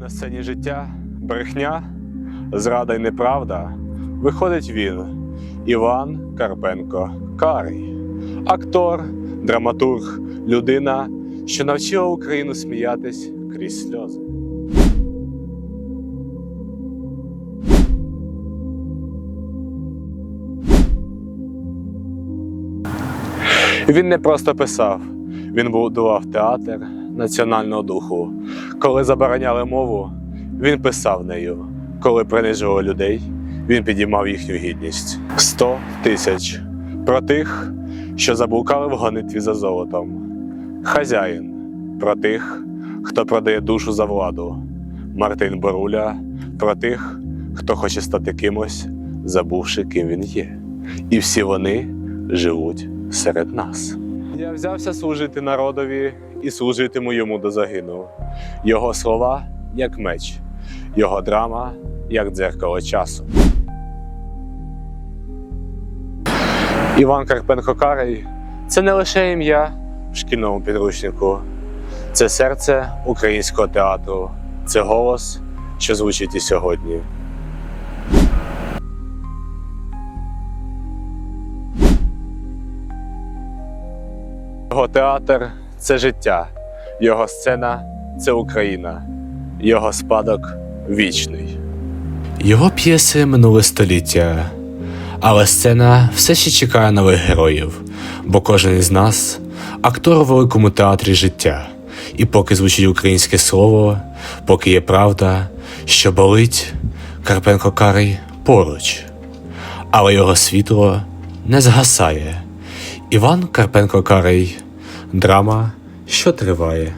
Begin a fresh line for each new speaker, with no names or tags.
На сцені життя брехня, зрада й неправда, виходить він, Іван Карпенко Карий, актор, драматург, людина, що навчила Україну сміятись крізь сльози. Він не просто писав, він будував театр національного духу. Коли забороняли мову, він писав нею. Коли принижували людей, він підіймав їхню гідність. Сто тисяч про тих, що заблукали в гонитві за золотом. Хазяїн про тих, хто продає душу за владу. Мартин Боруля про тих, хто хоче стати кимось, забувши, ким він є. І всі вони живуть серед нас. Я взявся служити народові і служитиму йому до загину. Його слова як меч, його драма як дзеркало часу. Іван Карпенко Карий це не лише ім'я в шкільному підручнику, це серце українського театру, це голос, що звучить і сьогодні. Його театр це життя, його сцена це Україна, його спадок вічний. Його п'єси минуле століття, але сцена все ще чекає нових героїв, бо кожен із нас актор у великому театрі життя. І поки звучить українське слово, поки є правда, що болить, Карпенко Карий поруч, але його світло не згасає. Іван Карпенко Карий. Драма, що триває.